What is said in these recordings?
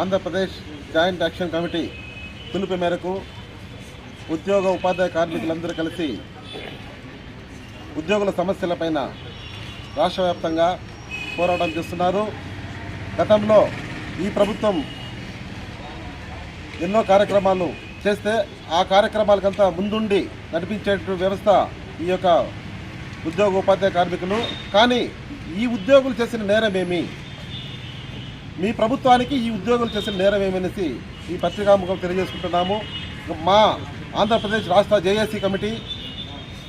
Andhra Pradesh joint action committee పిలుపు మేరకు ఉద్యోగ ఉపాధ్యాయ కార్మికులందరూ కలిసి ఉద్యోగుల సమస్యలపైన రాష్ట్ర వ్యాప్తంగా పోరాటం చేస్తున్నారు. గతంలో ఈ ప్రభుత్వం ఎన్నో కార్యక్రమాలు చేస్తే ఆ కార్యక్రమాలకంతా ముందుండి నడిపించేటువంటి వ్యవస్థ ఈ యొక్క ఉద్యోగ ఉపాధ్యాయ కార్మికులు. కానీ ఈ ఉద్యోగులు చేసిన నేరమేమి? మీ ప్రభుత్వానికి ఈ ఉద్యోగులు చేసిన నేరం ఏమనేసి ఈ పత్రికాముఖం తెలియజేసుకుంటున్నాము. మా ఆంధ్రప్రదేశ్ రాష్ట్ర జేఏసీ కమిటీ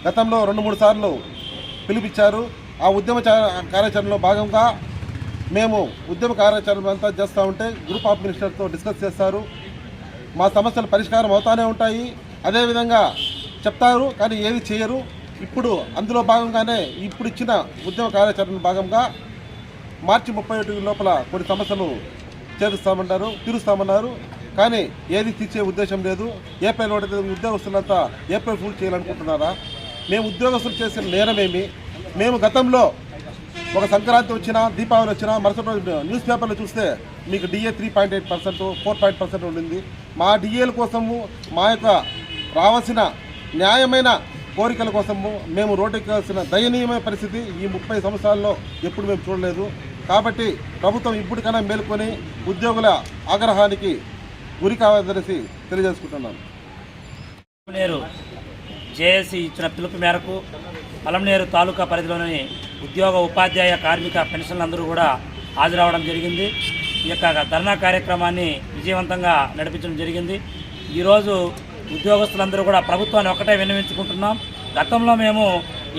గతంలో రెండు మూడు సార్లు పిలిపించారు. ఆ ఉద్యమ కార్యాచరణలో భాగంగా మేము ఉద్యమ కార్యాచరణ అంతా చేస్తూ ఉంటే గ్రూప్ ఆఫ్ మినిస్టర్తో డిస్కస్ చేస్తారు. మా సమస్యలు పరిష్కారం అవుతానే ఉంటాయి. అదేవిధంగా చెప్తారు కానీ ఏది చేయరు. ఇప్పుడు అందులో భాగంగానే ఇప్పుడు ఇచ్చిన ఉద్యమ కార్యాచరణ భాగంగా మార్చి ముప్పై ఒకటి లోపల కొన్ని సమస్యలు చేరుస్తామన్నారు తీరుస్తామన్నారు. కానీ ఏది తీర్చే ఉద్దేశం లేదు. ఏప్రిల్ ఒకటి ఉద్యోగస్తులంతా ఏప్రిల్ ఫుల్ చేయాలనుకుంటున్నారా? మేము ఉద్యోగస్తులు చేసిన నేరమేమి? మేము గతంలో ఒక సంక్రాంతి వచ్చినా దీపావళి వచ్చినా మరుసటి రోజు న్యూస్ పేపర్లో చూస్తే మీకు DA three point eight percent four point percent ఉండింది. మా డిఏల కోసము మా యొక్క రావాల్సిన న్యాయమైన కోరికల కోసము మేము రోడ్డెక్కాల్సిన దయనీయమైన పరిస్థితి ఈ ముప్పై సంవత్సరాల్లో ఎప్పుడు మేము చూడలేదు. కాబట్టి ప్రభుత్వం ఇప్పటికైనా మేల్కొని ఉద్యోగుల ఆగ్రహానికి గురి కావాలనేసి తెలియజేసుకుంటున్నాను పలమనేరు జేఏసీ ఇచ్చిన పిలుపు మేరకు పలమనేరు తాలూకా పరిధిలోని ఉద్యోగ ఉపాధ్యాయ కార్మిక పెన్షన్లందరూ కూడా హాజరవడం జరిగింది. ఈ యొక్క ధర్నా కార్యక్రమాన్ని విజయవంతంగా నడిపించడం జరిగింది. ఈరోజు ఉద్యోగస్తులందరూ కూడా ప్రభుత్వాన్ని ఒకటే విన్నవించుకుంటున్నాం. గతంలో మేము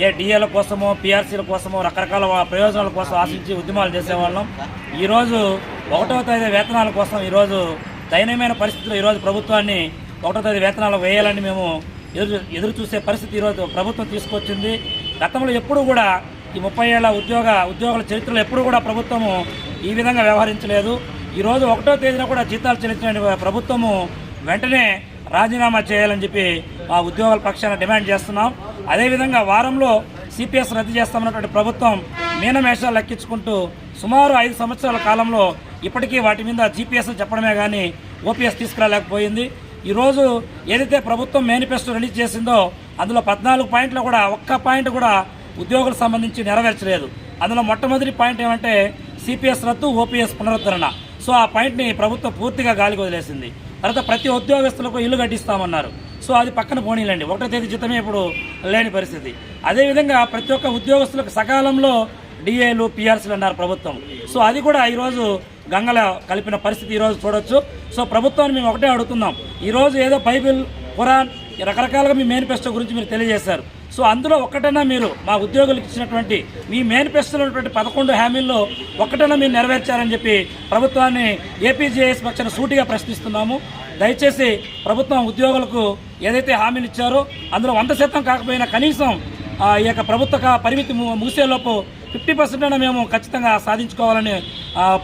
ఏ డిఏల కోసమో పిఆర్సీల కోసమో రకరకాల ప్రయోజనాల కోసం ఆశించి ఉద్యమాలు చేసేవాళ్ళం. ఈరోజు ఒకటో తేదీ వేతనాల కోసం ఈరోజు దయనీయమైన పరిస్థితుల్లో ఈరోజు ప్రభుత్వాన్ని ఒకటో తేదీ వేతనాలు వేయాలని మేము ఎదురు ఎదురు చూసే పరిస్థితి ఈరోజు ప్రభుత్వం తీసుకొచ్చింది. గతంలో ఎప్పుడూ కూడా ఈ ముప్పై ఏళ్ళ ఉద్యోగ ఉద్యోగుల చరిత్రలో ఎప్పుడూ కూడా ప్రభుత్వము ఈ విధంగా వ్యవహరించలేదు. ఈరోజు ఒకటో తేదీన కూడా జీతాలు చెల్లించిన ప్రభుత్వము వెంటనే రాజీనామా చేయాలని చెప్పి మా ఉద్యోగుల పక్షాన డిమాండ్ చేస్తున్నాం. అదేవిధంగా వారంలో సిపిఎస్ రద్దు చేస్తామన్నటువంటి ప్రభుత్వం మీనమేషాలు లెక్కించుకుంటూ సుమారు ఐదు సంవత్సరాల కాలంలో ఇప్పటికీ వాటి మీద జీపీఎస్ చెప్పడమే కానీ ఓపీఎస్ తీసుకురాలేకపోయింది. ఈరోజు ఏదైతే ప్రభుత్వం మేనిఫెస్టో రిలీజ్ చేసిందో అందులో పద్నాలుగు పాయింట్లు కూడా ఒక్క పాయింట్ కూడా ఉద్యోగులకు సంబంధించి నెరవేర్చలేదు. అందులో మొట్టమొదటి పాయింట్ ఏమంటే సిపిఎస్ రద్దు ఓపీఎస్ పునరుద్ధరణ. సో ఆ పాయింట్ని ప్రభుత్వం పూర్తిగా గాలికి వదిలేసింది. తర్వాత ప్రతి ఉద్యోగస్తులకు ఇల్లు కట్టిస్తామన్నారు. సో అది పక్కన పోనీలండి. ఒకటో తేదీ జీతమే ఇప్పుడు లేని పరిస్థితి. అదేవిధంగా ప్రతి ఒక్క ఉద్యోగస్తులకు సకాలంలో డిఏలు పిఆర్సీలు అన్నారు ప్రభుత్వం. సో అది కూడా ఈరోజు గంగల కలిపిన పరిస్థితి ఈరోజు చూడొచ్చు. సో ప్రభుత్వాన్ని మేము ఒకటే అడుగుతున్నాం. ఈరోజు ఏదో బైబిల్ ఖురాన్ ఈ రకరకాలుగా మీ మేనిఫెస్టో గురించి మీరు తెలియజేశారు. సో అందులో ఒక్కటైనా మీరు మా ఉద్యోగులకు ఇచ్చినటువంటి మీ మేనిఫెస్టోలో ఉన్నటువంటి పదకొండు హామీల్లో ఒక్కటైనా మీరు నెరవేర్చారని చెప్పి ప్రభుత్వాన్ని ఏపీజేఎస్ పక్షాన సూటిగా ప్రశ్నిస్తున్నాము. దయచేసి ప్రభుత్వం ఉద్యోగులకు ఏదైతే హామీలు ఇచ్చారో అందులో వంద శాతం కాకపోయినా కనీసం ఆ, ఈ యొక్క ప్రభుత్వ పరిమితి మూసేలోపు ముగిసేలోపు ఫిఫ్టీ పర్సెంట్ అయినా మేము ఖచ్చితంగా సాధించుకోవాలని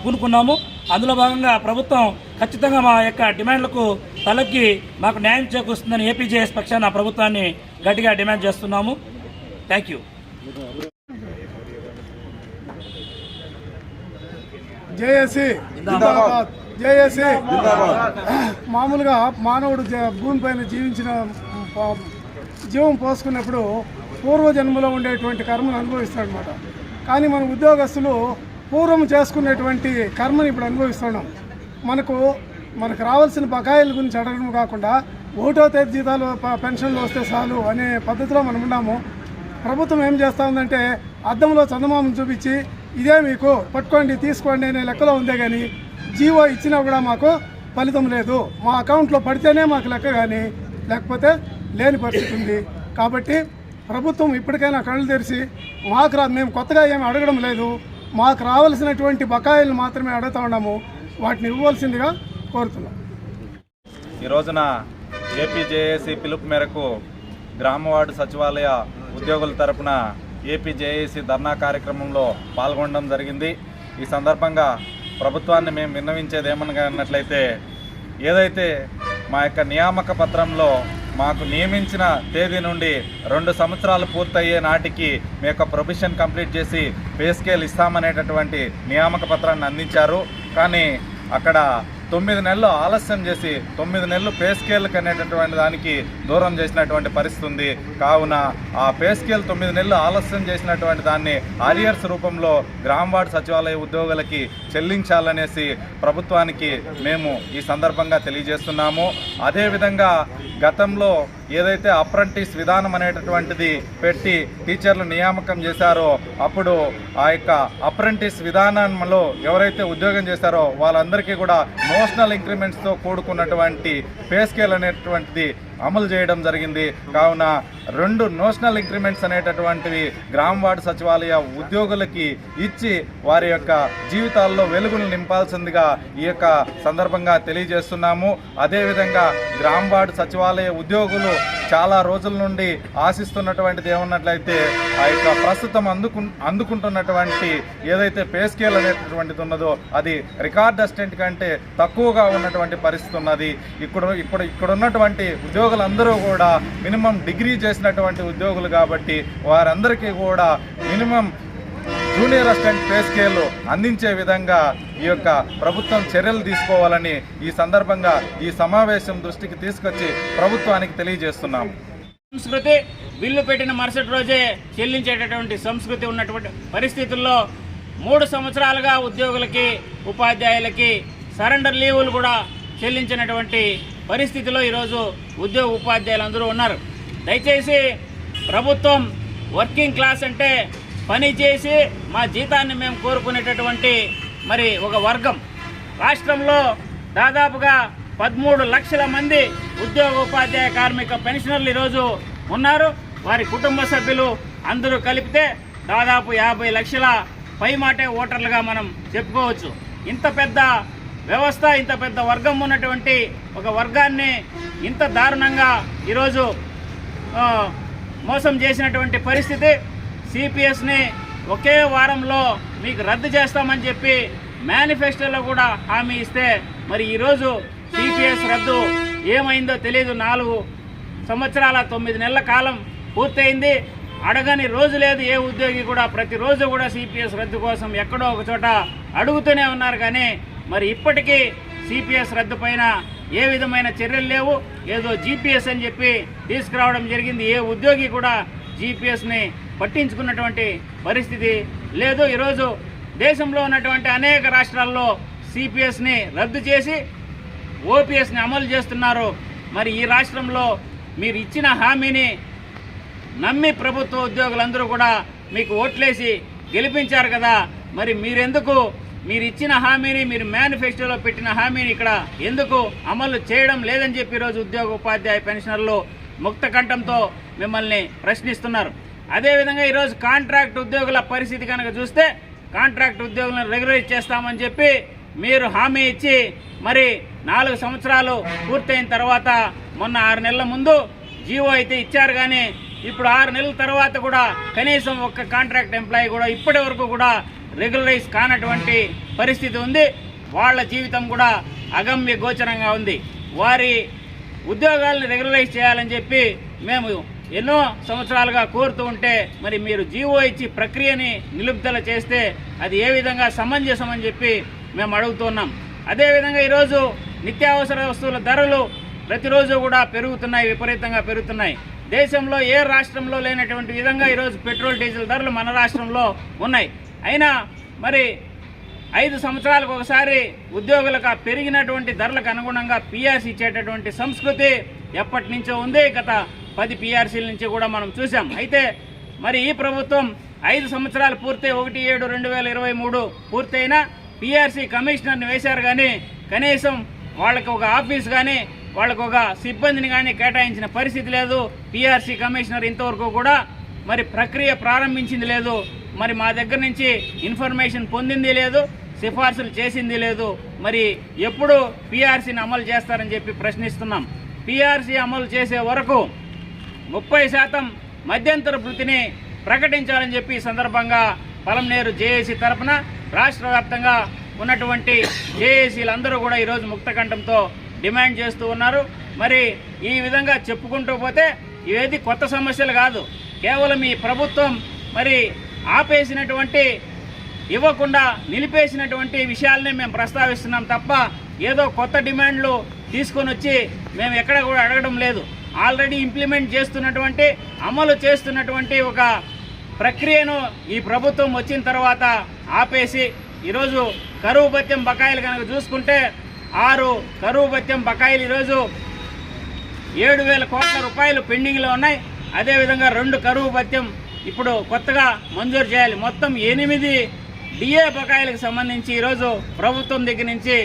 పూనుకున్నాము. అందులో భాగంగా ప్రభుత్వం ఖచ్చితంగా మా యొక్క డిమాండ్లకు తలగ్గి మాకు న్యాయం చేకూరుస్తుందని ఏపీజేఎస్ పక్షాన ప్రభుత్వాన్ని గట్టిగా డిమాండ్ చేస్తున్నాము. థ్యాంక్ యూ జేఏసీ మామూలుగా మానవుడు జ- భూమిపైన జీవించిన జీవం పోసుకున్నప్పుడు పూర్వజన్మలో ఉండేటువంటి కర్మను అనుభవిస్తాడనమాట కానీ మన ఉద్యోగస్తులు పూర్వం చేసుకునేటువంటి కర్మని ఇప్పుడు అనుభవిస్తున్నాం. మనకు మనకు రావాల్సిన బకాయిల గురించి అడగడం కాకుండా ఒకటో తేదీ జీతాలు పెన్షన్లు వస్తే చాలు అనే పద్ధతిలో మనం ఉన్నాము. ప్రభుత్వం ఏం చేస్తూ ఉందంటే అద్దంలో చందమామను చూపించి ఇదే మీకు పట్టుకోండి తీసుకోండి అనే లెక్కలో ఉందే కానీ జీవో ఇచ్చినా కూడా మాకు ఫలితం లేదు. మా అకౌంట్లో పడితేనే మాకు లెక్క కానీ లేకపోతే లేని పరిస్థితి ఉంది. కాబట్టి ప్రభుత్వం ఇప్పటికైనా కళ్ళు తెరిచి మాకు రా మేము కొత్తగా ఏమి అడగడం లేదు. మాకు రావాల్సినటువంటి బకాయిలు మాత్రమే అడుగుతూ ఉన్నాము. వాటిని ఇవ్వాల్సిందిగా కోరుతున్నాం. ఈ రోజున ఏపీజేఏసీ పిలుపు మేరకు గ్రామ వార్డు సచివాలయ ఉద్యోగుల తరపున ఏపీజేఏసీ ధర్నా కార్యక్రమంలో పాల్గొనడం జరిగింది. ఈ సందర్భంగా ప్రభుత్వాన్ని మేము విన్నవించేది ఏమనగానట్లయితే ఏదైతే మా యొక్క నియామక పత్రంలో మాకు నియమించిన తేదీ నుండి రెండు సంవత్సరాలు పూర్తయ్యే నాటికి మీ యొక్క ప్రొఫెషన్ కంప్లీట్ చేసి పే స్కేల్ ఇస్తామనేటటువంటి నియామక పత్రాన్ని అందించారు. కానీ అక్కడ తొమ్మిది నెలలు ఆలస్యం చేసి తొమ్మిది నెలలు పే స్కేల్ అనేటటువంటి దానికి దూరం చేసినటువంటి పరిస్థితి ఉంది. కావున ఆ పే స్కేల్ తొమ్మిది నెలలు ఆలస్యం చేసినటువంటి దాన్ని ఆరియర్స్ రూపంలో గ్రామ వార్డు సచివాలయ ఉద్యోగులకి చెల్లించాలనేసి ప్రభుత్వానికి మేము ఈ సందర్భంగా తెలియజేస్తున్నాము. అదేవిధంగా గతంలో ఏదైతే అప్రెంటిస్ విధానం అనేటటువంటిది పెట్టి టీచర్లు నియామకం చేశారో అప్పుడు ఆ యొక్క అప్రెంటిస్ విధానంలో ఎవరైతే ఉద్యోగం చేశారో వాళ్ళందరికీ కూడా మోషనల్ ఇంక్రిమెంట్స్తో కూడుకున్నటువంటి పే స్కేల్ అనేటువంటిది అమలు చేయడం జరిగింది. కావున రెండు నోషనల్ ఇంక్రిమెంట్స్ అనేటటువంటివి గ్రామ వార్డు సచివాలయ ఉద్యోగులకి ఇచ్చి వారి యొక్క జీవితాల్లో వెలుగులు నింపాల్సిందిగా ఈ యొక్క సందర్భంగా తెలియజేస్తున్నాము. అదేవిధంగా గ్రామ వార్డు సచివాలయ ఉద్యోగులు చాలా రోజుల నుండి ఆశిస్తున్నటువంటిది ఏమన్నట్లయితే ఆ యొక్క ప్రస్తుతం అందుకు అందుకుంటున్నటువంటి ఏదైతే పే స్కేల్ అనేటటువంటిది ఉన్నదో అది రికార్డ్ అసిస్టెంట్ కంటే తక్కువగా ఉన్నటువంటి పరిస్థితి ఉన్నది. ఇప్పుడు ఇప్పుడు ఇక్కడ ఉన్నటువంటి ఉద్యోగులందరూ కూడా మినిమం డిగ్రీ చేసినటువంటి ఉద్యోగులు కాబట్టి వారందరికీ కూడా minimum junior assistant pay scale అందించే విధంగా ఈ యొక్క ప్రభుత్వం చర్యలు తీసుకోవాలని ఈ సందర్భంగా ఈ సమావేశం దృష్టికి తీసుకొచ్చి ప్రభుత్వానికి తెలియజేస్తున్నాము సంస్కృతి బిల్లు పెట్టిన మరుసటి రోజే చెల్లించేటటువంటి సంస్కృతి ఉన్నటువంటి పరిస్థితుల్లో మూడు సంవత్సరాలుగా ఉద్యోగులకి ఉపాధ్యాయులకి సరెండర్ లీవులు కూడా చెల్లించినటువంటి పరిస్థితిలో ఈరోజు ఉద్యోగ ఉపాధ్యాయులు అందరూ ఉన్నారు. దయచేసి ప్రభుత్వం వర్కింగ్ క్లాస్ అంటే పని చేసి మా జీతాన్ని మేము కోరుకునేటటువంటి మరి ఒక వర్గం. రాష్ట్రంలో దాదాపుగా పదమూడు లక్షల మంది ఉద్యోగ ఉపాధ్యాయ కార్మిక పెన్షనర్లు ఈరోజు ఉన్నారు. వారి కుటుంబ సభ్యులు అందరూ కలిపితే దాదాపు యాభై లక్షల పై మాటే ఓటర్లుగా మనం చెప్పుకోవచ్చు. ఇంత పెద్ద వ్యవస్థ ఇంత పెద్ద వర్గం ఉన్నటువంటి ఒక వర్గాన్ని ఇంత దారుణంగా ఈరోజు మోసం చేసినటువంటి పరిస్థితి. సిపిఎస్ని ఒకే వారంలో మీకు రద్దు చేస్తామని చెప్పి మేనిఫెస్టోలో కూడా హామీ ఇస్తే మరి ఈరోజు సిపిఎస్ రద్దు ఏమైందో తెలియదు నాలుగు సంవత్సరాల తొమ్మిది నెలల కాలం పూర్తయింది. అడగని రోజు లేదు. ఏ ఉద్యోగి కూడా ప్రతిరోజు కూడా సిపిఎస్ రద్దు కోసం ఎక్కడో ఒక చోట అడుగుతూనే ఉన్నారు. కానీ మరి ఇప్పటికీ సిపిఎస్ రద్దు పైన ఏ విధమైన చర్యలు లేవు. ఏదో జీపీఎస్ అని చెప్పి తీసుకురావడం జరిగింది. ఏ ఉద్యోగి కూడా జీపీఎస్ని పట్టించుకున్నటువంటి పరిస్థితి లేదు. ఈరోజు దేశంలో ఉన్నటువంటి అనేక రాష్ట్రాల్లో సిపిఎస్ని రద్దు చేసి ఓపీఎస్ని అమలు చేస్తున్నారు. మరి ఈ రాష్ట్రంలో మీరు ఇచ్చిన హామీని నమ్మి ప్రభుత్వ ఉద్యోగులందరూ కూడా మీకు ఓట్లేసి గెలిపించారు కదా. మరి మీరెందుకు? మీరు ఇచ్చిన హామీని మీరు మేనిఫెస్టోలో పెట్టిన హామీని ఇక్కడ ఎందుకు అమలు చేయడం లేదని చెప్పి ఈరోజు ఉద్యోగ ఉపాధ్యాయ పెన్షనర్లు ముక్త కంఠంతో మిమ్మల్ని ప్రశ్నిస్తున్నారు. అదేవిధంగా ఈరోజు కాంట్రాక్ట్ ఉద్యోగుల పరిస్థితి కనుక చూస్తే కాంట్రాక్ట్ ఉద్యోగులను రెగ్యులైజ్ చేస్తామని చెప్పి మీరు హామీ ఇచ్చి మరి నాలుగు సంవత్సరాలు పూర్తయిన తర్వాత మొన్న ఆరు నెలల ముందు జీవో అయితే ఇచ్చారు కానీ ఇప్పుడు ఆరు నెలల తర్వాత కూడా కనీసం ఒక్క కాంట్రాక్ట్ ఎంప్లాయీ కూడా ఇప్పటి వరకు కూడా రెగ్యులరైజ్ కానటువంటి పరిస్థితి ఉంది. వాళ్ళ జీవితం కూడా అగమ్య గోచరంగా ఉంది. వారి ఉద్యోగాలను రెగ్యులరైజ్ చేయాలని చెప్పి మేము ఎన్నో సంవత్సరాలుగా కోరుతూ ఉంటే మరి మీరు జీవో ఇచ్చి ప్రక్రియని నిలుపుదల చేస్తే అది ఏ విధంగా సమంజసం అని చెప్పి మేము అడుగుతున్నాం. అదేవిధంగా ఈరోజు నిత్యావసర వస్తువుల ధరలు ప్రతిరోజు కూడా పెరుగుతున్నాయి విపరీతంగా పెరుగుతున్నాయి. దేశంలో ఏ రాష్ట్రంలో లేనటువంటి విధంగా ఈరోజు పెట్రోల్ డీజిల్ ధరలు మన రాష్ట్రంలో ఉన్నాయి. అయినా మరి ఐదు సంవత్సరాలకు ఒకసారి ఉద్యోగులకు పెరిగినటువంటి ధరలకు అనుగుణంగా పిఆర్సీ ఇచ్చేటటువంటి సంస్కృతి ఎప్పటి నుంచో ఉంది గత పది పిఆర్సీల నుంచి కూడా మనం చూసాం అయితే మరి ఈ ప్రభుత్వం ఐదు సంవత్సరాలు పూర్తయి ఒకటి ఏడు రెండు వేల ఇరవై మూడు పూర్తయినా పిఆర్సీ కమిషనర్ని వేశారు కానీ కనీసం వాళ్ళకి ఒక ఆఫీస్ కానీ వాళ్ళకు ఒక సిబ్బందిని కానీ కేటాయించిన పరిస్థితి లేదు. పిఆర్సీ కమిషనర్ ఇంతవరకు కూడా మరి ప్రక్రియ ప్రారంభించింది లేదు. మరి మా దగ్గర నుంచి ఇన్ఫర్మేషన్ పొందింది లేదు సిఫార్సులు చేసింది లేదు. మరి ఎప్పుడు పిఆర్సీని అమలు చేస్తారని చెప్పి ప్రశ్నిస్తున్నాం. పీఆర్సీ అమలు చేసే వరకు ముప్పై శాతం మధ్యంతర వృత్తిని ప్రకటించాలని చెప్పి ఈ సందర్భంగా పలంనేరు జేఏసీ తరపున రాష్ట్ర వ్యాప్తంగా ఉన్నటువంటి జేఏసీలందరూ కూడా ఈరోజు ముక్తకంఠంతో డిమాండ్ చేస్తూ ఉన్నారు. మరి ఈ విధంగా చెప్పుకుంటూ పోతే ఇవేది కొత్త సమస్యలు కాదు. కేవలం ఈ ప్రభుత్వం మరి ఆపేసినటువంటి ఇవ్వకుండా నిలిపేసినటువంటి విషయాలనే మేము ప్రస్తావిస్తున్నాం తప్ప ఏదో కొత్త డిమాండ్లు తీసుకొని వచ్చి మేము ఎక్కడ కూడా అడగడం లేదు. ఆల్రెడీ ఇంప్లిమెంట్ చేస్తున్నటువంటి అమలు చేస్తున్నటువంటి ఒక ప్రక్రియను ఈ ప్రభుత్వం వచ్చిన తర్వాత ఆపేసి ఈరోజు కరువు భత్యం బకాయిలు కనుక చూసుకుంటే ఆరు కరువు భత్యం బకాయిలు ఈరోజు ఏడు వేల కోట్ల రూపాయలు పెండింగ్లో ఉన్నాయి. అదేవిధంగా రెండు కరువు భత్యం ఇప్పుడు కొత్తగా మంజూరు చేయాలి. మొత్తం ఎనిమిది డిఏ బకాయిలకు సంబంధించి ఈరోజు ప్రభుత్వం దగ్గర నుంచి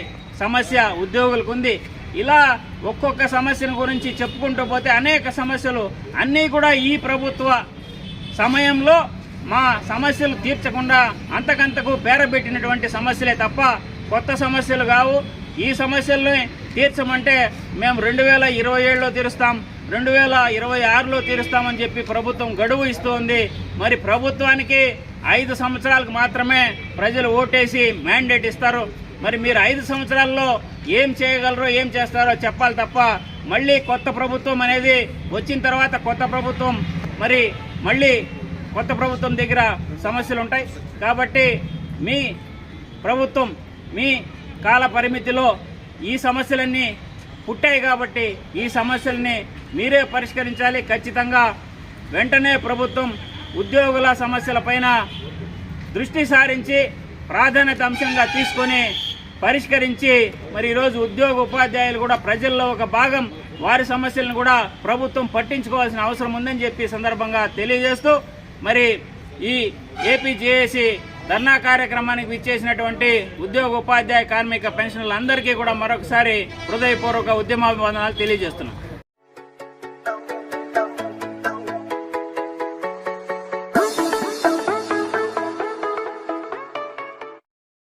సమస్య ఉద్యోగులకు ఉంది. ఇలా ఒక్కొక్క సమస్యను గురించి చెప్పుకుంటూ పోతే అనేక సమస్యలు అన్నీ కూడా ఈ ప్రభుత్వ సమయంలో మా సమస్యలు తీర్చకుండా అంతకంతకు పేరబెట్టినటువంటి సమస్యలే తప్ప కొత్త సమస్యలు కావు. ఈ సమస్యల్ని తీర్చమంటే మేము రెండు వేల ఇరవై ఏడులో తీరుస్తాం రెండు వేల ఇరవై ఆరులో తీరుస్తామని చెప్పి ప్రభుత్వం గడువు ఇస్తోంది. మరి ప్రభుత్వానికి ఐదు సంవత్సరాలకు మాత్రమే ప్రజలు ఓటేసి మ్యాండేట్ ఇస్తారు. మరి మీరు ఐదు సంవత్సరాల్లో ఏం చేయగలరో ఏం చేస్తారో చెప్పాలి తప్ప మళ్ళీ కొత్త ప్రభుత్వం అనేది వచ్చిన తర్వాత కొత్త ప్రభుత్వం మరి మళ్ళీ కొత్త ప్రభుత్వం దగ్గర సమస్యలు ఉంటాయి. కాబట్టి మీ ప్రభుత్వం మీ కాల పరిమితిలో ఈ సమస్యలన్నీ పుట్టాయి కాబట్టి ఈ సమస్యల్ని మీరే పరిష్కరించాలి. ఖచ్చితంగా వెంటనే ప్రభుత్వం ఉద్యోగుల సమస్యలపైన దృష్టి సారించి ప్రాధాన్యత అంశంగా తీసుకొని పరిష్కరించి మరి ఈరోజు ఉద్యోగ ఉపాధ్యాయులు కూడా ప్రజల్లో ఒక భాగం వారి సమస్యలను కూడా ప్రభుత్వం పట్టించుకోవాల్సిన అవసరం ఉందని చెప్పి సందర్భంగా తెలియజేస్తూ మరి ఈ ఏపీజేఏసీ ధర్నా కార్యక్రమానికి విచ్చేసినటువంటి ఉద్యోగ ఉపాధ్యాయ కార్మిక పెన్షన్లందరికీ కూడా మరొకసారి హృదయపూర్వక ఉద్యమాభివందనాలు తెలియజేస్తున్నాం.